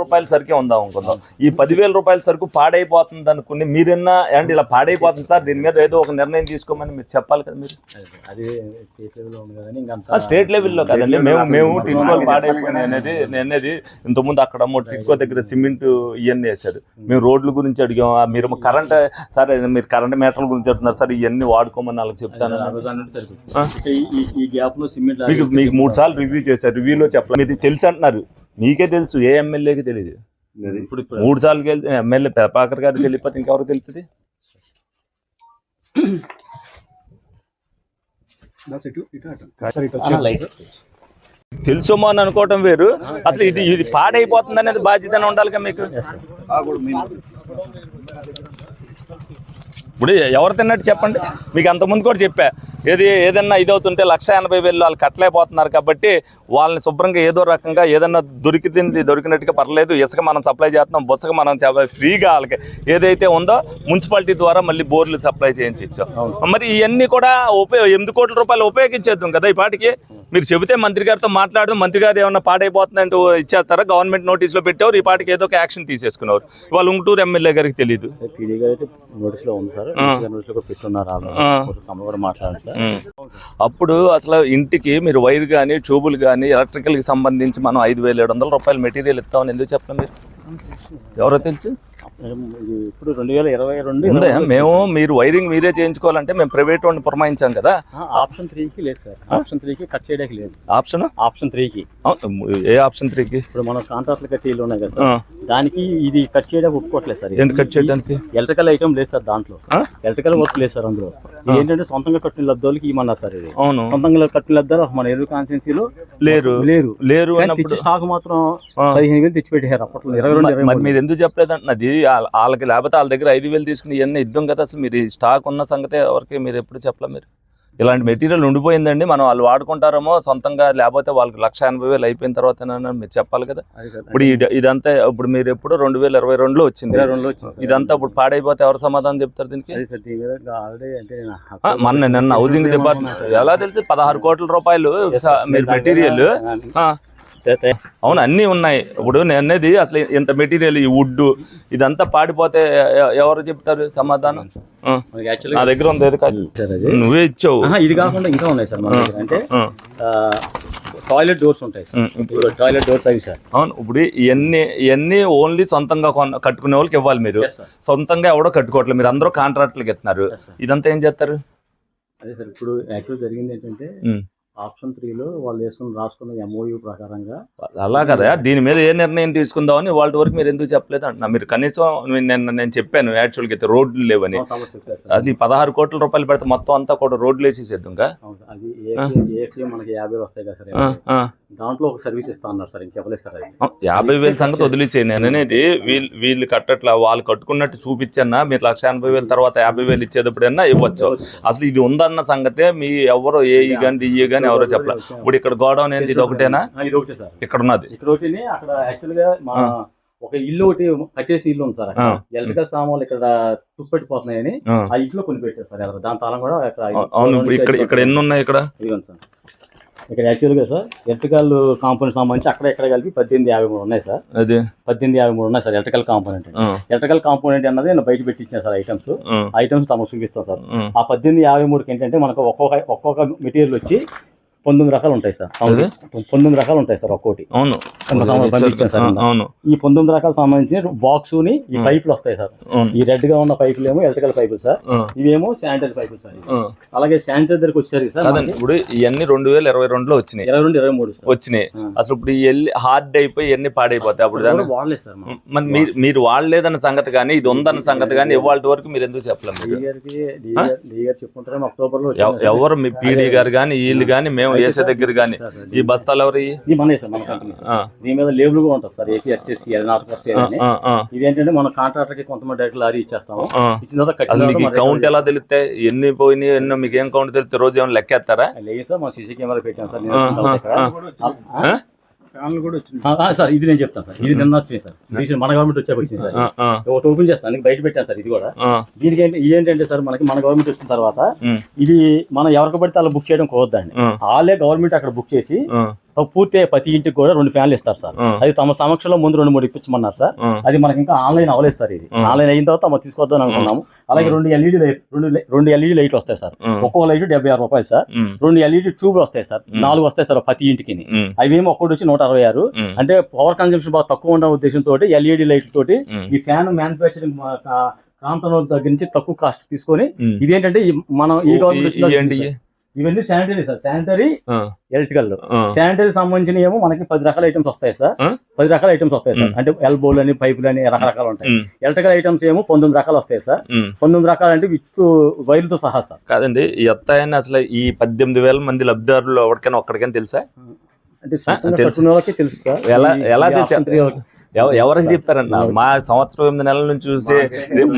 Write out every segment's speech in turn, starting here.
రూపాయల సరుకే ఉందాం అనుకుందాం. ఈ పదివేల రూపాయల సరుకు పాడైపోతుంది అనుకుని మీరన్నా అంటే ఇలా పాడైపోతుంది సార్? దీని మీద ఏదో ఒక నిర్ణయం తీసుకోమని మీరు చెప్పాలి కదా మీరు? స్టేట్ లెవెల్లో కదండి మేము మేము టిట్కోలు పాడైపోయినాయి అనేది అనేది ఇంతకుముందు అక్కడ టిట్కో దగ్గర సిమెంట్ ఇవన్నీ వేశారు. మేము రోడ్ల గురించి అడిగాం. మీరు కరెంట్ సార్ మీరు కరెంట్ మీటర్ల గురించి చెప్తున్నారు సార్ ఇవన్నీ వాడుకోమని వాళ్ళకి చెప్తాను. మీకు మీకు మూడు సార్లు రివ్యూ చేశారు. రివ్యూలో చెప్పలేదు. మీకు తెలుసు అంటున్నారు. మీకే తెలుసు ఏ ఎమ్మెల్యేకి తెలియదు ఇప్పుడు మూడు సార్లు గెలి ఎమ్మెల్యే ప్రభాకర్ గారికి వెళ్ళిపోతే ఇంకెవరికి తెలుస్తుంది? తెలుసోమో అని అనుకోవటం వేరు. అసలు ఇది ఇది పాడైపోతుంది అనేది బాధ్యత ఉండాలిగా మీకు? ఇప్పుడు ఎవరు తిన్నట్టు చెప్పండి? మీకు అంతకుముందు కూడా చెప్పా. ఏది ఏదన్నా ఇది అవుతుంటే లక్ష ఎనభై వేలు వాళ్ళు కట్టలేకపోతున్నారు కాబట్టి వాళ్ళని శుభ్రంగా ఏదో రకంగా ఏదన్నా దొరికింది దొరికినట్టుగా పర్లేదు. ఇసుక మనం సప్లై చేస్తున్నాం బుసక మనం ఫ్రీగా వాళ్ళకి ఏదైతే ఉందో మున్సిపాలిటీ ద్వారా మళ్ళీ బోర్లు సప్లై చేయించి మరి ఇవన్నీ కూడా ఉపయోగ ఎనిమిది కోట్ల రూపాయలు ఉపయోగించేద్దాం కదా ఈ పాటికి మీరు చెబితే మంత్రి గారితో మాట్లాడు మంత్రి గారు ఏమన్నా పాడైపోతుందంటూ ఇచ్చేస్తారా? గవర్నమెంట్ నోటీసులో పెట్టేవారు ఈ పాటికి ఏదో ఒక యాక్షన్ తీసేసుకున్నారు వాళ్ళు ఉంగుటూరు ఎమ్మెల్యే గారికి తెలియదు పీడీ గారు అయితే నోటీస్లో ఉంది సార్. పెట్టున్నారు వాళ్ళు కూడా మాట్లాడారు అప్పుడు అసలు ఇంటికి మీరు వైర్ కానీ ట్యూబులు కానీ ఎలక్ట్రికల్కి సంబంధించి మనం ఐదు వేల ఏడు వందల రూపాయల మెటీరియల్ ఇస్తామని ఎందుకు చెప్పలేదు మీరు? ఎవరో తెలుసు? ఇప్పుడు రెండు వేల ఇరవై రెండు మేము మీరు వైరింగ్ మీరే చేయించుకోవాలంటే మేము ప్రైవేట్ వాడిని పురమాయించాం కదా. ఆప్షన్ త్రీకి లేదు సార్. ఆప్షన్ త్రీకి కట్ చేయడానికి లేదు. ఆప్షన్? ఆప్షన్ త్రీకి. ఏ ఆప్షన్ త్రీకి? ఇప్పుడు మన కాంట్రాక్ట్లు కట్టి ఉన్నాయి కదా సార్. దానికి ఇది కట్ చేయడానికి ఒప్పుకోవట్లేదు సార్. ఏంటి కట్ చేయడానికి? ఎలక్ట్రికల్ ఐటమ్ లేదు సార్ దాంట్లో? ఎలక్ట్రికల్ వర్క్ లేదు సార్ అందులో. ఏంటంటే సొంతంగా కట్టిన లద్దోళ్ళకి ఇవ్వమన్నారు సార్ ఇది. అవును. సొంతంగా కట్టిన లద్దాలు మన ఎదురు కాన్స్టిట్యూన్సీలో లేరు. లేరు. లేరు స్టాక్ మాత్రం. పదిహేను వేలు తెచ్చి పెట్టారు అప్పట్లో. ఇరవై రెండు మరి ఎందుకు చెప్పలేదు వాళ్ళ- వాళ్ళకి లేకపోతే వాళ్ళ దగ్గర ఐదు వేలు తీసుకుని ఇవన్నీ ఇద్దాం కదా. అసలు మీరు స్టాక్ ఉన్న సంగతే ఎవరికి మీరు ఎప్పుడు చెప్పలే మీరు? ఇలాంటి మెటీరియల్ ఉండిపోయిందండి. మనం వాళ్ళు వాడుకుంటారేమో సొంతంగా లేకపోతే వాళ్ళకి లక్ష ఎనభై వేలు అయిపోయిన తర్వాత మీరు చెప్పాలి కదా. ఇప్పుడు ఇది- ఇదంతా ఇప్పుడు మీరు ఎప్పుడు రెండు వేల ఇరవై రెండులో వచ్చింది. ఇదంతా ఇప్పుడు పాడైపోతే ఎవరు సమాధానం చెప్తారు దీనికి? మొన్న నిన్న హౌసింగ్ డిపార్ట్మెంట్ ఎలా తెలిసి పదహారు కోట్ల రూపాయలు మీరు మెటీరియల్. అవును అన్నీ ఉన్నాయి. ఇప్పుడు నేను అనేది అసలు ఇంత మెటీరియల్ ఈ వుడ్ ఇదంతా పాడిపోతే ఎవరు చెప్తారు సమాధానం? నా దగ్గర ఉంది ఏది కాదు. సార్ అది. నువ్వే ఇచ్చావు. ఆహా, ఇది కాకుండా ఇంకా ఉన్నాయి సార్ మన దగ్గర. అంటే ఆ, టాయిలెట్ డోర్స్ ఉంటాయి సార్. టాయిలెట్ డోర్స్ అవి సార్. అవును ఇప్పుడు ఇవన్నీ ఇవన్నీ ఓన్లీ సొంతంగా కట్టుకునే వాళ్ళకి ఇవ్వాలి మీరు. సొంతంగా ఎవడో కట్టుకోవట్లేదు. మీరు అందరూ కాంట్రాక్ట్లకి ఇస్తున్నారు sir. ఇదంతా ఏం చేస్తారు? అదే సార్ ఇప్పుడు యాక్చువల్ జరిగింది ఏంటంటే. ఆప్షన్ త్రీలో వాళ్ళు వేసుకున్న రాసుకున్న ఎంఓయూ ప్రకారంగా. అలా కదా దీని మీద ఏ నిర్ణయం తీసుకుందామని వాళ్ళ వరకు మీరు ఎందుకు చెప్పలేదు అంటున్నా మీరు కనీసం నేను నేను చెప్పాను యాక్చువల్గా అయితే రోడ్లు లేవని. అది పదహారు కోట్ల రూపాయలు పెడితే మొత్తం అంతా కూడా రోడ్లు వేసేసేద్దాం. అది ఏఎఫ్ఏ మనకి యాభై వస్తాయి కదా సార్ దాంట్లో ఒక సర్వీస్ ఇస్తా అన్నారు సార్ ఇంకెవలేదు సార్ యాభై వేల సంగతి వదిలేసే నేను అనేది వీళ్ళు వీళ్ళు కట్టట్లా వాళ్ళు కట్టుకున్నట్టు చూపించన్నా మీరు లక్ష ఎనభై వేల తర్వాత యాభై వేలు ఇచ్చేటప్పుడన్నా ఇవ్వచ్చు. అసలు ఇది ఉందన్న సంగతే మీ ఎవరో ఏ కానీ డిఏ కానీ ఎవరో చెప్పలే. ఇప్పుడు ఇక్కడ గోడౌన్ ఏంది? ఇది ఒకటేనా ఇది ఒకటే సార్. ఇక్కడ ఉన్నది. ఇక్కడ ఒకటి అక్కడ యాక్చువల్గా మన ఒక ఇల్లు ఒకటి కట్టేసి ఇల్లు ఉంది సార్. ఎలక్ట్రికల్ సామాన్లు ఇక్కడ తుప్పెట్టిపోతున్నాయని ఆ. ఆ ఇంట్లో కొని పెట్టారు సార్ ఎవరు. దాని తాళం కూడా అక్కడ అవును ఇప్పుడు ఇక్కడ ఇక్కడ ఎన్ని ఉన్నాయి ఇక్కడ? ఇదిగోండి సార్. ఇక్కడ యాక్చువల్గా సార్ ఎలక్ట్రికల్ కాంపోనెంట్ సంబంధించి అక్కడ ఎక్కడ కలిపి పద్దెనిమిది యాభై మూడు ఉన్నాయి సార్. అది? పద్దెనిమిది యాభై మూడు ఉన్నాయి sir electrical component electrical component అన్నది నేను బయట పెట్టించాను సార్ ఐటమ్స్ ఐటమ్స్ తమకు చూపిస్తాం సార్. ఆ. ఆ పద్దెనిమిది యాభై మూడుకి ఏంటంటే మనకు ఒక్కొక్క ఒక్కొక్క మెటీరియల్ వచ్చి పంతొమ్మిది రకాలు ఉంటాయి సార్? పంతొమ్మిది రకాలు ఉంటాయి సార్ ఒక్కోటి. అవును. అవును. ఈ పంతొమ్మిది రకాల సంబంధించిన బాక్స్ని ఈ పైపులు వస్తాయి సార్. ఈ రెడ్గా ఉన్న పైపులు ఏమో ఎలక్ట్రికల్ పైపులు సార్. ఇవేమో శానిటరీ పైపులు సార్. అలాగే శానిటరీ దగ్గరికి వచ్చారు సార్ ఇప్పుడు ఇవన్నీ రెండు వేల ఇరవై రెండులో వచ్చినాయి. ఇరవై రెండు ఇరవై మూడు వచ్చినాయి. అసలు ఇప్పుడు హార్డ్ అయిపోయి ఇవన్నీ పాడైపోతాయి అప్పుడు వాడలేదు సార్. మరి మీరు మీరు వాడలేదన్న సంగతి కానీ ఇది ఉందన్న సంగతి కానీ ఇవాళ వరకు మీరు ఎందుకు చెప్పలేదు? ఎవరు మీ పీడీ గారు కానీ వీళ్ళు కానీ మేము వేసే దగ్గర కానీ ఈ బస్తాలు ఎవరు దీని మీద లేబుల్ కూడా ఉంటుంది సార్ ఏపీఎస్ఎస్సి అది నాట్ అని ఆ, ఆ, ఇది ఏంటంటే మన కాంట్రాక్టర్కి కొంతమంది డైరెక్ట్ లారీ ఇచ్చేస్తాము. ఇచ్చిన తర్వాత మీకు కౌంట్ ఎలా తెలుస్తాయి ఎన్ని పోయినాయి ఎన్నో మీకు ఏం కౌంట్ తెలిస్తే రోజు ఏమైనా లెక్కేస్తారా? లేదు సార్ మన సీసీ కెమెరా పెట్టాం సార్ ఆ? ఆ, ఆ, సార్ ఇది నేను చెప్తాను సార్. ఇది నిన్న వచ్చింది సార్. ఇది మన గవర్నమెంట్ వచ్చాక వచ్చింది సార్. ఒకటి ఓపెన్ చేస్తాను నీకు బయట పెట్టాను సార్ ఇది కూడా. దీనికి ఏంటి ఏంటంటే సార్ మనకి మన గవర్నమెంట్ వచ్చిన తర్వాత ఇది మనం ఎవరికి పడితే అలా బుక్ చేయడం కుదరదండి ఆ, వాళ్ళే గవర్నమెంట్ అక్కడ బుక్ చేసి పూర్తి ప్రతి ఇంటికి కూడా రెండు ఫ్యాన్లు ఇస్తారు సార్. అది తమ సమక్షంలో ముందు రెండు మూడు ఇప్పించమన్నారు సార్. అది మనకి ఇంకా ఆన్లైన్ అవ్వలేదు సార్ ఇది. ఆన్లైన్ అయిన తర్వాత మనం తీసుకొద్దాం అనుకున్నాము. అలాగే రెండు ఎల్ఈడి లైట్ రెండు రెండు ఎల్ఈడి లైట్లు వస్తాయి సార్. ఒక్కో లైట్ డెబ్బై ఆరు రూపాయలు సార్. రెండు ఎల్ఈడి ట్యూబ్లు వస్తాయి సార్. నాలుగు వస్తాయి సార్ ప్రతి ఇంటికి ఉమ్, అవి ఏమో ఒక్కటి వచ్చి నూట అరవై ఆరు. అంటే పవర్ కన్సంప్షన్ బాగా తక్కువ ఉన్న ఉద్దేశంతో ఎల్ఈడి లైట్ తోటి ఈ ఫ్యాన్ మ్యానుఫ్యాక్చరింగ్ ప్రాంతం దగ్గర నుంచి తక్కువ కాస్ట్ తీసుకొని. ఇదేంటంటే మనం ఈ ఈ- గవర్నమెంట్ ఇవన్నీ sanitary sir. Sanitary electrical sanitary సంబంధించిన ఏమో మనకి పది రకాల ఐటమ్స్ వస్తాయి సార్? పది రకాల ఐటమ్స్ వస్తాయి సార్. అంటే ఎల్బోలు అని పైపులు అని రకరకాలు ఉంటాయి. ఎలక్ట్రికల్ ఐటమ్స్ ఏమో పంతొమ్మిది రకాలు వస్తాయి సార్. పంతొమ్మిది రకాలు అంటే విత్ వైర్లతో సహా సార్. కాదండి ఎత్తాయని అసలు ఈ పద్దెనిమిది వేల మంది లబ్ధిదారులు ఎవరికైనా ఒక్కడికైనా తెలుసా? అంటే తెలుసు. వాళ్ళకి తెలుసు సార్. ఎలా ఎలా తెలుసు? ఎవరికి చెప్పారన్న? మా సంవత్సరం ఎనిమిది నెలల నుంచి చూసి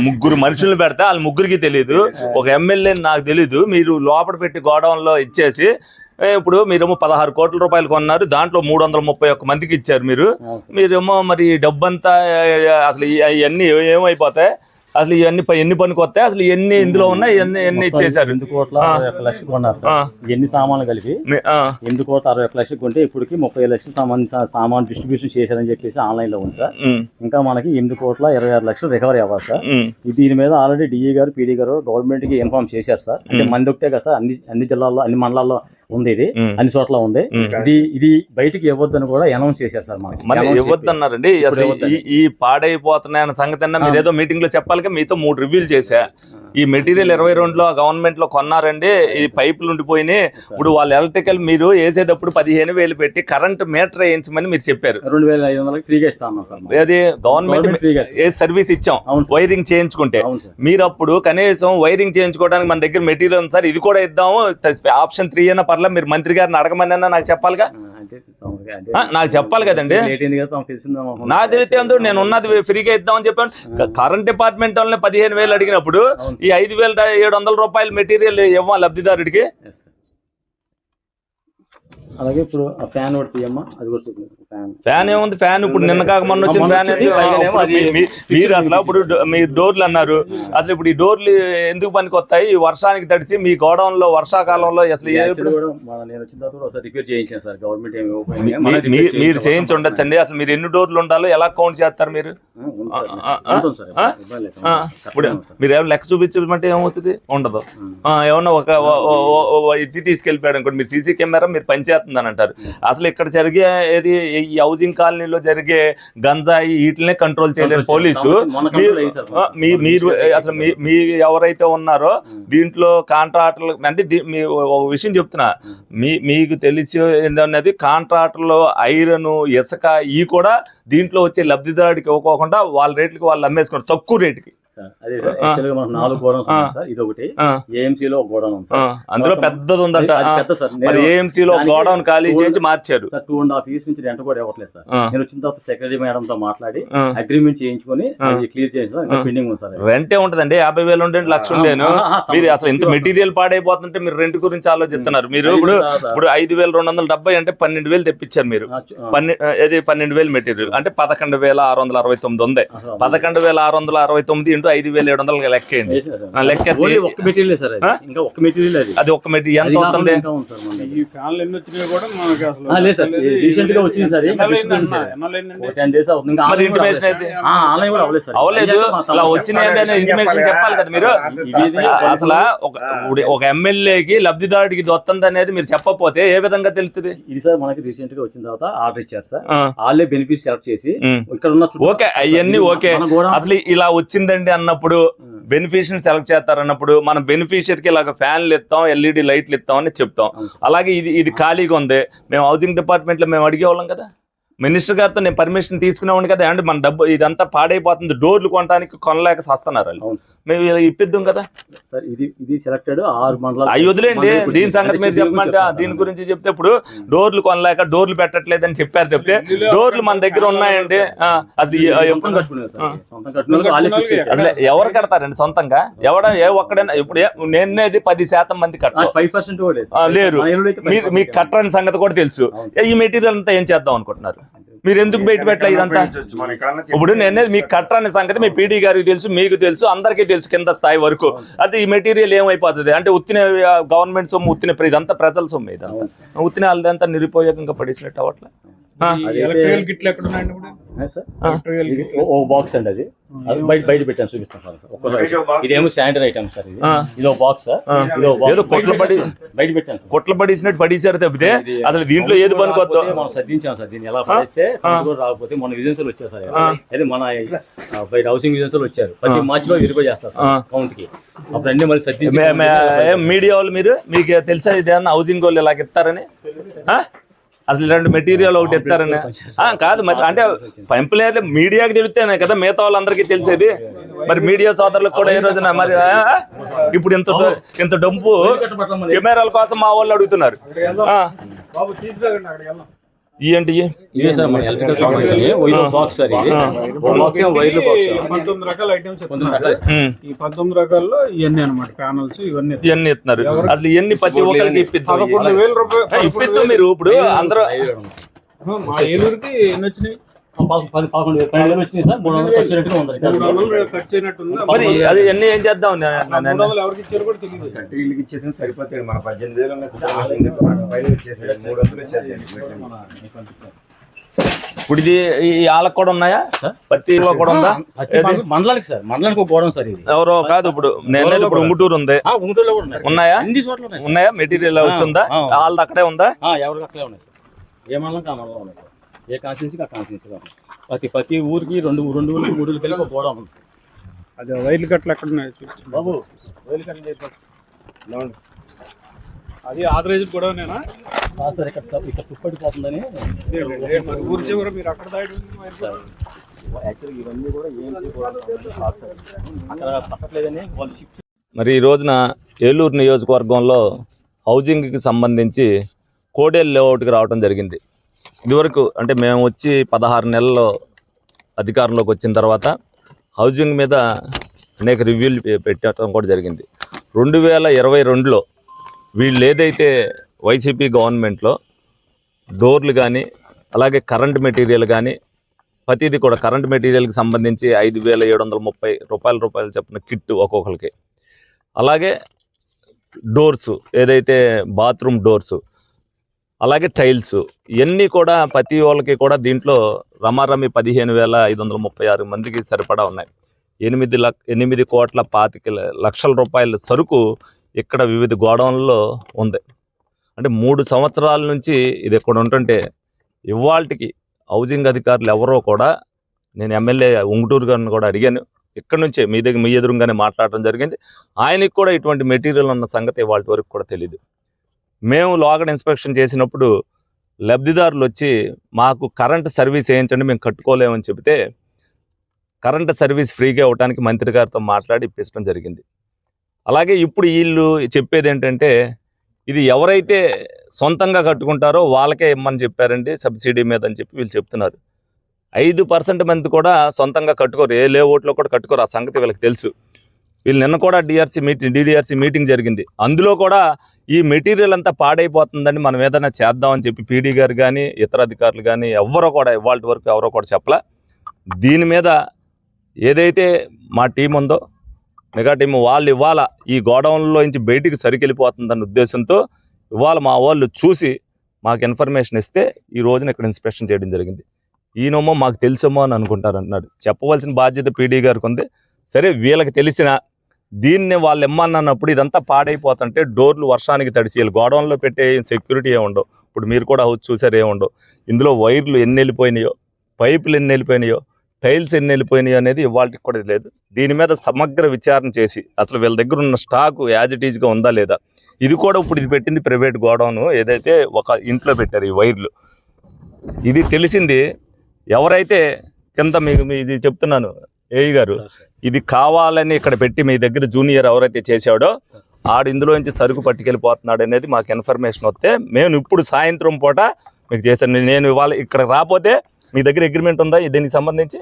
ముగ్గురు మనుషులను పెడితే వాళ్ళ ముగ్గురికి తెలియదు ఒక ఎమ్మెల్యే నాకు తెలియదు మీరు లోపల పెట్టి గోడౌన్లో ఇచ్చేసి ఇప్పుడు మీరేమో పదహారు కోట్ల రూపాయలు కొన్నారు. దాంట్లో మూడు వందల ముప్పై ఒక్క మందికి ఇచ్చారు మీరు. మీరేమో మరి డబ్బంతా అసలు ఇవన్నీ ఏమైపోతాయి అసలు ఇవన్నీ ఎన్ని పనికి వస్తాయి? అసలు ఎన్ని ఇందులో ఉన్నాయి? ఎన్ని మొత్తం ఇచ్చేసారు ఎనిమిది కోట్ల. అరవై ఒక్క లక్షలు కొన్నారు. సార్. ఎన్ని సామాన్లు కలిపి ఎనిమిది కోట్ల అరవై ఒక్క లక్షలు కొంటే ఇప్పటికి ముప్పై లక్షలు సామాన్ సామాన్ డిస్ట్రిబ్యూషన్ చేశారని చెప్పేసి ఆన్లైన్లో ఉంది సార్. ఇంకా మనకి ఎనిమిది కోట్ల ఇరవై ఆరు లక్షలు రికవరీ అవ్వాలి సార్. దీని మీద ఆల్రెడీ డిఈ గారు పీడీ గారు గవర్నమెంట్కి ఇన్ఫార్మ్ చేశారు సార్. అంటే మంది ఒకటే కదా సార్. అన్ని అన్ని జిల్లాల్లో అన్ని మండలాల్లో ఉంది ఇది. అన్ని చోట్ల ఉంది. ఇది ఇది బయటికి ఇవ్వద్దని కూడా అనౌన్స్ చేశారు సార్ మనకి ఇవ్వద్దన్నారండి. అసలు ఈ ఈ పాడైపోతున్నాయి అన్న సంగతి అన్న మీరు ఏదో మీటింగ్లో చెప్పాలిగా మీతో మూడు రివ్యూలు చేశా. ఈ మెటీరియల్ ఇరవై రెండులో గవర్నమెంట్లో కొన్నారండి. ఈ పైపులు ఉండిపోయినాయి. ఇప్పుడు వాళ్ళు ఎలక్ట్రికల్ మీరు వేసేటప్పుడు పదిహేను వేలు పెట్టి కరెంట్ మీటర్ వేయించమని మీరు చెప్పారు. చెప్పి రెండు వేల ఐదు వందలకి ఫ్రీగా ఇస్తా ఉన్నాం సార్ మనం. అది గవర్నమెంట్. ఏ సర్వీస్ ఇచ్చాం. వైరింగ్ చేయించుకుంటే. మీరు అప్పుడు కనీసం వైరింగ్ చేయించుకోవడానికి మన దగ్గర మెటీరియల్ ఉంది సార్. ఇది కూడా ఇద్దాము. ఆప్షన్ త్రీ అయినా పర్లేదు. మీరు మంత్రి గారిని అడగమని నాకు చెప్పాలిగా. నాకు చెప్పాలి కదండి? నా ఎందుకు నేను ఉన్నది ఫ్రీగా ఇద్దామని చెప్పాను కరెంట్ డిపార్ట్మెంట్ వాళ్ళని పదిహేను వేలు అడిగినప్పుడు ఈ ఐదు వేల ఏడు వందల రూపాయల మెటీరియల్ ఇవ్వాలి లబ్ధిదారుడికి. అలాగే ఇప్పుడు ఆ ఫ్యాన్ ఒకటి తీయమ్మా అది కూడా. ఫ్యాన్. ఏముంది? ఫ్యాన్ ఇప్పుడు నిన్న కాక మొన్న వచ్చిన ఫ్యాన్ మీరు అసలు ఇప్పుడు మీ డోర్లు అన్నారు. అసలు ఇప్పుడు ఈ డోర్లు ఎందుకు పనికి వస్తాయి ఈ వర్షానికి తడిసి మీ గోడౌన్లో వర్షాకాలంలో అసలు మీరు చేయించాం. ఉండొచ్చండి. అసలు మీరు ఎన్ని డోర్లు ఉండాలో ఎలా కౌంట్ చేస్తారు మీరు? ఇప్పుడు. మీరు ఏమైనా లెక్క చూపించమంటే ఏమవుతుంది? ఉండదు. ఏమన్నా ఒక ఇది తీసుకెళ్ళిపోయాడు అనుకోండి. మీరు సీసీ కెమెరా మీరు పనిచేస్తుందని అంటారు. అసలు ఇక్కడ జరిగే ఏది? ఈ హౌసింగ్ కాలనీలో జరిగే గంజాయి వీటినే కంట్రోల్ చేయలేని పోలీసు చేయలేదు. మొన్న మీరు అసలు మీ ఎవరైతే ఉన్నారో దీంట్లో కాంట్రాక్టర్లు అంటే మీ ఒక విషయం చెప్తున్నా. మీ మీకు తెలిసి ఏంటన్నది కాంట్రాక్టర్లు ఐరన్ ఇసుక ఈ కూడా దీంట్లో వచ్చే లబ్ధిదారుడికి ఇవ్వకోకుండా వాళ్ళ రేట్లకి వాళ్ళు అమ్మేసుకున్నారు తక్కువ రేటుకి. అదే సార్. యాక్చువల్గా మనకు నాలుగు గోడౌన్స్ ఆ. ఉన్నాయి సార్. ఇది ఒకటి ఏఎంసీ లో గోడౌన్ ఉంది సార్. అందులో పెద్దది ఉందంట. అది పెద్ద సార్. మరి నేను ఏఎంసీ లో దానికి గోడౌన్ ఖాళీ చేయించి మార్చారు. Sir two and half years నుంచి రెంట్ కూడా ఇవ్వట్లేదు సార్. నేను వచ్చిన తర్వాత సెక్రటరీ మేడం తో మాట్లాడి. అగ్రిమెంట్ చేయించుకొని. అది క్లియర్ చేసి. పెండింగ్ ఉంది సార్. రెంటే ఉంటదండి. యాభై వేలు ఉంటే లక్ష ఉండేను మీరు అసలు ఇంత. మెటీరియల్ పాడైపోతుంటే మీరు రెంట్ గురించి ఆలోచిస్తున్నారు. మీరు ఇప్పుడు ఇప్పుడు ఐదు వేల రెండు వందల డెబ్బై అంటే పన్నెండు వేలు తెప్పించారు మీరు. పన్నెండు వేలు మెటీరియల్. అంటే పదకొండు వేల ఆరు వందల అరవై తొమ్మిది ఉంది. పదకొండు వేల ఆరు వందల అరవై తొమ్మిది ఇంటూ ఐదు వేల ఏడు వందల లెక్కేయండి. లెక్క ఒక్క మెటీరియల్ సార్ అది. ఆ? ఇంకా ఒక్క మెటీరియల్ అది. అది ఒక మెటీరియల్ ఎంత అవుతుంది. ఈ ఫ్యాన్లు ఎన్ని కూడా మనకి అసలు ఆ, లేదు సార్, తెలియదు. రీసెంట్గా వచ్చింది సార్, టెన్ డేస్ అవుతుంది. ఇంకా ఇంటిమేషన్ అయితే? ఆన్లైన్ కూడా అవ్వలేదు సార్. చెప్పాలి కదా? మీరు? అసలు ఒక ఒక ఎమ్మెల్యేకి లబ్ధిదారుడికి ఇది వస్తుంది అనేది మీరు చెప్పకపోతే ఏ విధంగా తెలుస్తుంది ఇది సార్ మనకి రీసెంట్గా వచ్చిన తర్వాత ఆర్డర్ ఇచ్చారు సార్. వాళ్ళే బెనిఫిట్ సెలెక్ట్ చేసి. ఇక్కడ ఉన్న ఓకే అవన్నీ ఓకే. అసలు ఇలా వచ్చిందండి అన్నప్పుడు బెనిఫిషియర్ సెలెక్ట్ చేస్తారు అన్నప్పుడు మనం బెనిఫిషియర్కి ఇలాగ ఫ్యాన్లు ఇస్తాం ఎల్ఈడి లైట్లు ఇస్తాం అని చెప్తాం. అలాగే ఇది ఇది ఖాళీగా ఉంది. మేము హౌసింగ్ డిపార్ట్మెంట్లో మేము అడిగేవాళ్ళం కదా? మినిస్టర్ గారితో నేను పర్మిషన్ తీసుకునేవాడిని కదా అండి మన డబ్బు ఇదంతా పాడైపోతుంది డోర్లు కొనడానికి కొనలేక సస్తున్నారు వాళ్ళు. మేము ఇలా ఇప్పిద్దాం కదా. సార్ ఇది ఇది సెలెక్టెడ్ ఆరు మండలాలు అవి వదిలేండి దీని. సంగతి మీరు చెప్పమంటే దీని. గురించి చెప్తే ఇప్పుడు డోర్లు కొనలేక డోర్లు పెట్టట్లేదని చెప్పారు చెప్తే డోర్లు మన దగ్గర ఉన్నాయండి. ఆ, అసలు ఎవరు కడతారండి సొంతంగా? ఎవడ ఏ ఒక్కడైనా ఇప్పుడు నేనేది పది శాతం మంది కట్టరు. లేరు మీరు 5% మీకు కట్టరని సంగతి కూడా తెలుసు. ఈ మెటీరియల్ అంతా ఏం చేద్దాం అనుకుంటున్నారు? మీరు ఎందుకు బయట పెట్టలే ఇదంతా? ఇప్పుడు నేను మీకు కట్టరనే సంగతి మీ పీడీ గారికి తెలుసు మీకు తెలుసు అందరికీ తెలుసు కింద స్థాయి వరకు. అది ఈ మెటీరియల్ ఏమైపోతుంది? అంటే ఉత్తిన గవర్నమెంట్ సొమ్ము ఉత్తిన ఇదంతా ప్రజల సొమ్ము ఇదంతా. ఉత్తిన వాళ్ళదంతా నిరుపయోగంగా పడేసినట్టు అవట్లే ఆ, ఎలక్ట్రికల్ కిట్లు ఎక్కడ ఓ- బాక్స్ అండి అది. అది బయట బయట పెట్టాను చూపిస్తాను సార్. ఒక్కసారి ఇదేమో శానిటరీ ఐటమ్ సార్ ఇది. ఇది బాక్స్. ఏదో కొట్లు పడి బయట పెట్టాను. కొట్లు పడేసినట్టు పడేసారు తప్పితే అసలు దీంట్లో ఏది పనికొద్దు మనం సర్దించాం సార్. దీన్ని ఎలా పడితే రాకపోతే మన విజయన్స్లు వచ్చారు సార్. అదే మన బయట హౌసింగ్ విజయన్స్లు వచ్చారు. ప్రతి మార్చ్లో వెరిఫై చేస్తారు కౌంట్కి. అప్పుడు అన్ని మళ్ళీ సర్దించి మీడియా వాళ్ళు మీరు? మీకు తెలుసా ఇది ఏమన్నా హౌసింగ్ వాళ్ళు ఇలాగ ఇస్తారని? అసలు ఇలాంటి మెటీరియల్ ఒకటి ఇస్తారని ఆ, కాదు మరి అంటే పంపులేరు మీడియాకి తెలిస్తేనే కదా మిగతా వాళ్ళందరికీ తెలిసేది. మరి మీడియా సోదరులకు కూడా ఏ రోజున మరి? ఇప్పుడు ఇంత ఇంత డబ్బు కెమెరాల కోసం మా వాళ్ళు అడుగుతున్నారు. ఏంటి ఇయి? ఇవే సార్ మన electrical company wire box sir ఇది. ఒక బాక్స్ ఏమో వైర్ బాక్స్ పంతొమ్మిది రకాల ఐటమ్స్ ఈ పంతొమ్మిది రకాల్లో ఇవన్నీ అనమాట ప్యానల్స్ ఇవన్నీ ఇవన్నీ ఇస్తున్నారు. అసలు ఇవన్నీ ప్రతి ఒక్కరికి ఇప్పిద్దాం. పదకొండు వేల రూపాయలు ఇప్పిద్దాం మీరు ఇప్పుడు అందరూ మా ఏలూరుకి ఎన్ని వచ్చినాయి? పది పది పదకొండు వేలు. పన్నెండు వేలు వచ్చినాయి సార్. మూడు వందలు వచ్చినట్టుగా ఉంది మూడు వందలు ఖర్చు అయినట్టుందా. మరి అది ఎన్ని ఏం చేద్దాం నే- నే- మూడు వందలు ఎవరికి ఇచ్చారు కూడా తెలియదు. వీళ్ళకి ఇచ్చేసిన సరిపోతాయి. మన పద్దెనిమిది వేలు ఉన్న శుభ్రంగా సగం పైన వచ్చేసాయి మూడు వందలు వచ్చేది ఇప్పుడు ఇది ఈ వాళ్ళకి కూడా ఉన్నాయా? పత్తిలో కూడా ఉందా? మండలానికి సార్. మండలానికి ఒక గోడం సార్ ఇది. ఎవరో కాదు ఇప్పుడు. నేను ఇప్పుడు ఉంగుటూరు ఉంది. ఆ, ఉంగుటూరులో కూడా ఉన్నాయి. ఉన్నాయా? అన్ని చోట్ల ఉన్నాయి మెటీరియల్ వచ్చిందా. వాళ్ళది అక్కడే ఉందా? ఆ, ఎవరికి అక్కడే ఉన్నాయి సార్. ఏ మండలం కా మండలం ఉన్నాయి సార్. ఏ కాన్స్టిట్యూన్సీకి ఆ కాన్స్టిట్యూన్సీగా ఉన్నాయి ప్రతి ప్రతి ఊరికి రెండు రెండు ఊరికి మూడు ఊరికి కలిపి ఒక గోడం ఉంది. సార్ అది వైర్లు కట్టలు ఎక్కడ ఉన్నాయి చూపించండి. బాబు అది ఆథరైజ్ కూడా నేనా ఆ, సార్ ఇక్కడ ఇక్కడ తుప్పడిపోతుందని మరి ఊరి చివర మీరు అక్కడ దాటి ఉంది. యాక్చువల్గా ఇవన్నీ కూడా కూడా అక్కడ పట్టట్లేదని వాళ్ళు షిఫ్ట్ మరి ఈ రోజున ఏలూరు నియోజకవర్గంలో హౌజింగ్కి సంబంధించి కోడేలు లేఅవుట్కి రావడం జరిగింది. ఇదివరకు అంటే మేము వచ్చి పదహారు నెలల్లో అధికారంలోకి వచ్చిన తర్వాత హౌజింగ్ మీద అనేక రివ్యూలు పెట్టడం కూడా జరిగింది. రెండు వేల ఇరవై రెండులో వీళ్ళు ఏదైతే వైసీపీ గవర్నమెంట్లో డోర్లు కానీ అలాగే కరెంట్ మెటీరియల్ కానీ ప్రతిదీ కూడా కరెంట్ మెటీరియల్కి సంబంధించి ఐదు వేల ఏడు వందల ముప్పై రూపాయల రూపాయలు చెప్పిన కిట్ ఒక్కొక్కరికి. అలాగే డోర్స్ ఏదైతే బాత్రూమ్ డోర్స్ అలాగే టైల్స్. ఇవన్నీ కూడా ప్రతి వాళ్ళకి కూడా దీంట్లో రమారమి పదిహేను వేల ఐదు వందల ముప్పై ఆరు మందికి సరిపడా ఉన్నాయి. ఎనిమిది లక్ష ఎనిమిది కోట్ల పాతిక లక్షల రూపాయల సరుకు ఇక్కడ వివిధ గోడౌన్లో ఉంది. అంటే మూడు సంవత్సరాల నుంచి ఇది ఇక్కడ ఉంటుంటే ఇవాళకి హౌసింగ్ అధికారులు ఎవరో కూడా నేను ఎమ్మెల్యే ఉంగుటూరు గారిని కూడా అడిగాను. ఇక్కడ నుంచే మీ దగ్గర మీ ఎదురుగానే మాట్లాడడం జరిగింది. ఆయనకి కూడా ఇటువంటి మెటీరియల్ ఉన్న సంగతి వాళ్ళ వరకు కూడా తెలియదు మేము లోగడ ఇన్స్పెక్షన్ చేసినప్పుడు లబ్ధిదారులు వచ్చి మాకు కరెంట్ సర్వీస్ వేయించండి మేము కట్టుకోలేమని చెబితే కరెంట్ సర్వీస్ ఫ్రీగా ఇవ్వడానికి మంత్రి గారితో మాట్లాడి ఇప్పించడం జరిగింది. అలాగే ఇప్పుడు వీళ్ళు చెప్పేది ఏంటంటే ఇది ఎవరైతే సొంతంగా కట్టుకుంటారో వాళ్ళకే ఇమ్మని చెప్పారండి సబ్సిడీ మీద అని చెప్పి వీళ్ళు చెప్తున్నారు. ఐదు పర్సెంట్ మంది కూడా సొంతంగా కట్టుకోరు ఏ లేఅవుట్లో కూడా కట్టుకోరు ఆ సంగతి వీళ్ళకి తెలుసు. వీళ్ళు నిన్న కూడా డిఆర్సీ మీటింగ్ డిడిఆర్సీ మీటింగ్ జరిగింది. అందులో కూడా ఈ మెటీరియల్ అంతా పాడైపోతుందని మనం ఏదైనా చేద్దామని చెప్పి పీడీ గారు కానీ ఇతర అధికారులు కానీ ఎవరో కూడా ఇవాళ వరకు ఎవరో కూడా చెప్పలే. దీని మీద ఏదైతే మా టీం ఉందో మెగా టీం వాళ్ళు ఇవాళ ఈ గోడౌన్లో నుంచి బయటికి సరికెళ్ళిపోతుందన్న ఉద్దేశంతో ఇవాళ మా వాళ్ళు చూసి మాకు ఇన్ఫర్మేషన్ ఇస్తే ఈ రోజున ఇక్కడ ఇన్స్పెక్షన్ చేయడం జరిగింది. ఈయనమో మాకు తెలుసేమో అని అనుకుంటారు అన్నాడు చెప్పవలసిన బాధ్యత పీడీ గారికి ఉంది సరే వీళ్ళకి తెలిసిన దీన్ని వాళ్ళు ఇమ్మన్నప్పుడు ఇదంతా పాడైపోతుంటే డోర్లు వర్షానికి తడిసి వీళ్ళు గోడౌన్లో పెట్టే సెక్యూరిటీ ఏముండవు. ఇప్పుడు మీరు కూడా హౌస్ చూసారు ఏముండవు. ఇందులో వైర్లు ఎన్ని వెళ్ళిపోయినాయో పైపులు ఎన్ని వెళ్ళిపోయినాయో టైల్స్ ఎన్ని వెళ్ళిపోయినాయో అనేది ఇవాళకి కూడా లేదు. దీని మీద సమగ్ర విచారణ చేసి అసలు వీళ్ళ దగ్గర ఉన్న స్టాకు యాజ్ ఇట్ ఈజ్గా ఉందా లేదా? ఇది కూడా ఇప్పుడు ఇది పెట్టింది ప్రైవేట్ గోడౌన్. ఏదైతే ఒక ఇంట్లో పెట్టారు ఈ వైర్లు. ఇది తెలిసింది ఎవరైతే కింద మీకు మీ- ఇది చెప్తున్నాను ఏఈ గారు ఇది కావాలని ఇక్కడ పెట్టి మీ దగ్గర జూనియర్ ఎవరైతే చేశాడో ఆడు ఇందులో నుంచి సరుకు పట్టుకెళ్ళిపోతున్నాడు అనేది మాకు ఇన్ఫర్మేషన్ వస్తే మేము ఇప్పుడు సాయంత్రం పూట మీకు చేశాను. నేను ఇవాళ ఇక్కడ రాకపోతే మీ దగ్గర అగ్రిమెంట్ ఉందా? దీనికి సంబంధించి?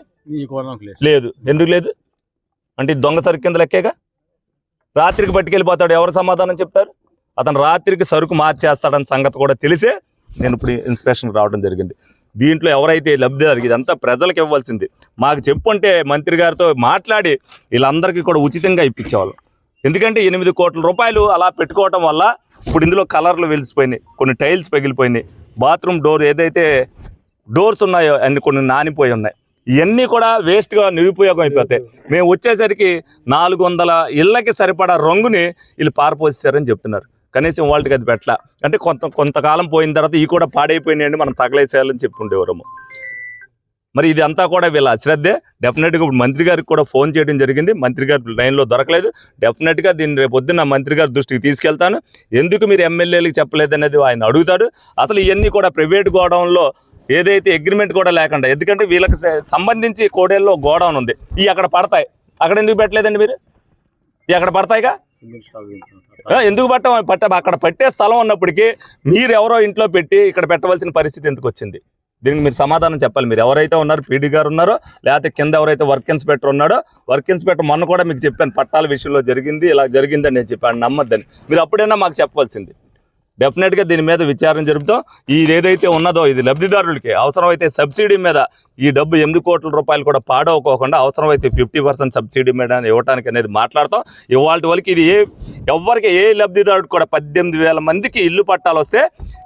లేదు. ఎందుకు లేదు? అంటే దొంగ సరుకు కింద లెక్కేగా? రాత్రికి పట్టుకెళ్ళిపోతాడు. ఎవరు సమాధానం చెప్తారు? అతను రాత్రికి సరుకు మార్చేస్తాడన్న సంగతి కూడా తెలిసే నేను ఇప్పుడు ఇన్స్పెక్షన్ రావడం జరిగింది. దీంట్లో ఎవరైతే లబ్ధిదారు ఇదంతా ప్రజలకు ఇవ్వాల్సింది. మాకు చెప్పుంటే మంత్రి గారితో మాట్లాడి వీళ్ళందరికీ కూడా ఉచితంగా ఇప్పించేవాళ్ళం. ఎందుకంటే ఎనిమిది కోట్ల రూపాయలు అలా పెట్టుకోవటం వల్ల ఇప్పుడు ఇందులో కలర్లు వెలిసిపోయినాయి కొన్ని టైల్స్ పగిలిపోయినాయి బాత్రూమ్ డోర్ ఏదైతే డోర్స్ ఉన్నాయో అన్ని కొన్ని నానిపోయి ఉన్నాయి. ఇవన్నీ కూడా వేస్ట్గా నిరుపయోగం అయిపోతాయి. మేము వచ్చేసరికి నాలుగు వందల ఇళ్ళకి సరిపడా రంగుని వీళ్ళు పారపోసారని చెప్తున్నారు. కనీసం వాళ్ళకి అది పెట్టల. అంటే కొంత కొంతకాలం పోయిన తర్వాత ఈ కూడా పాడైపోయినాయండి మనం తగలేసేయాలని చెప్పుండేవారము మరి ఇది అంతా కూడా వీళ్ళ అశ్రద్ధే. డెఫినెట్గా ఇప్పుడు మంత్రి గారికి కూడా ఫోన్ చేయడం జరిగింది. మంత్రి గారు లైన్లో దొరకలేదు. డెఫినెట్గా దీన్ని రేపు పొద్దున్న మంత్రి గారి దృష్టికి తీసుకెళ్తాను. ఎందుకు మీరు ఎమ్మెల్యేలకు చెప్పలేదు అనేది ఆయన అడుగుతాడు. అసలు ఇవన్నీ కూడా ప్రైవేట్ గోడౌన్లో ఏదైతే అగ్రిమెంట్ కూడా లేకుండా ఎందుకంటే వీళ్ళకి సంబంధించి కోడేల్లో గోడౌన్ ఉంది. ఇవి అక్కడ పడతాయి. అక్కడ ఎందుకు పెట్టలేదండి మీరు? ఈ అక్కడ పడతాయిగా? ఎందుకు పట్ట పట్ట అక్కడ పట్టే స్థలం ఉన్నప్పటికీ మీరు ఎవరో ఇంట్లో పెట్టి ఇక్కడ పెట్టవలసిన పరిస్థితి ఎందుకు వచ్చింది? దీనికి మీరు సమాధానం చెప్పాలి. మీరు ఎవరైతే ఉన్నారు పీడీ గారు ఉన్నారో లేకపోతే కింద ఎవరైతే వర్క్ ఇన్స్పెక్టర్ ఉన్నాడో వర్క్ ఇన్స్పెక్టర్ మొన్న కూడా మీకు చెప్పాను పట్టాల విషయంలో జరిగింది ఇలా జరిగిందని నేను చెప్పాను నమ్మద్దని. మీరు అప్పుడైనా మాకు చెప్పవలసింది. డెఫినెట్గా దీని మీద విచారణ జరుపుతాం. ఇది ఏదైతే ఉన్నదో ఇది లబ్ధిదారులకి అవసరమైతే సబ్సిడీ మీద ఈ డబ్బు ఎనిమిది కోట్ల రూపాయలు కూడా పాడవకోకుండా అవసరమైతే ఫిఫ్టీ పర్సెంట్ సబ్సిడీ మీద ఇవ్వడానికి అనేది మాట్లాడతాం. ఇవాళ వాళ్ళకి ఇది ఏ ఎవరికి ఏ లబ్ధిదారుడు కూడా పద్దెనిమిది వేల మందికి ఇల్లు పట్టాలు వస్తే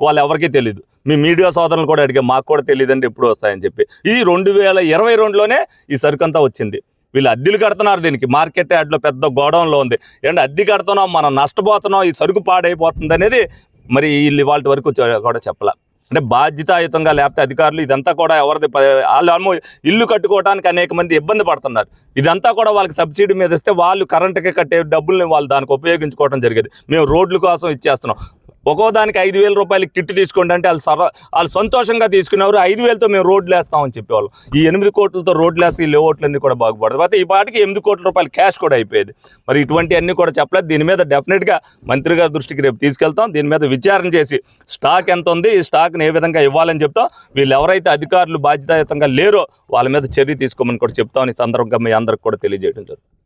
వాళ్ళు ఎవరికీ తెలియదు మీ మీడియా సోదరులు కూడా అడిగే మాకు కూడా తెలియదండి ఎప్పుడు వస్తాయని చెప్పి. ఈ రెండు వేల ఇరవై రెండులోనే ఈ సరుకు అంతా వచ్చింది. వీళ్ళు అద్దెలు కడుతున్నారు దీనికి. మార్కెట్ యార్డ్లో పెద్ద గోడౌన్లో ఉంది. ఏంటంటే అద్దె కడుతున్నాం మనం నష్టపోతున్నాం ఈ సరుకు పాడైపోతుంది అనేది మరి వీళ్ళు వాళ్ళ వరకు కూడా చెప్పలే. అంటే బాధ్యతాయుతంగా లేకపోతే అధికారులు ఇదంతా కూడా ఎవరిది వాళ్ళు ఏమో ఇల్లు కట్టుకోవడానికి అనేక మంది ఇబ్బంది పడుతున్నారు. ఇదంతా కూడా వాళ్ళకి సబ్సిడీ మీద ఇస్తే వాళ్ళు కరెంటుకి కట్టే డబ్బుల్ని వాళ్ళు దానికి ఉపయోగించుకోవడం జరిగేది. మేము రోడ్ల కోసం ఇచ్చేస్తున్నాం. ఒక్కో దానికి ఐదు వేల రూపాయలు కిట్ తీసుకోండి అంటే వాళ్ళు సర వాళ్ళు సంతోషంగా తీసుకునేవారు. ఐదు వేలతో మేము రోడ్లు వేస్తామని చెప్పేవాళ్ళు. ఈ ఎనిమిది కోట్లతో రోడ్లు వేస్తే ఈ లేఅవుట్లన్నీ కూడా బాగుపడదు. తర్వాత ఈ పాటికి ఎనిమిది కోట్ల రూపాయలు క్యాష్ కూడా అయిపోయేది. మరి ఇటువంటి అన్ని కూడా చెప్పలేదు. దీని మీద డెఫినెట్గా మంత్రి గారి దృష్టికి రేపు తీసుకెళ్తాం. దీని మీద విచారణ చేసి స్టాక్ ఎంత ఉంది ఈ స్టాక్ని ఏ విధంగా ఇవ్వాలని చెప్తాం. వీళ్ళు ఎవరైతే అధికారులు బాధ్యతాయుతంగా లేరో వాళ్ళ మీద చర్య తీసుకోమని కూడా చెప్తామని ఈ సందర్భంగా మీ అందరికి కూడా తెలియజేయడం జరుగుతుంది.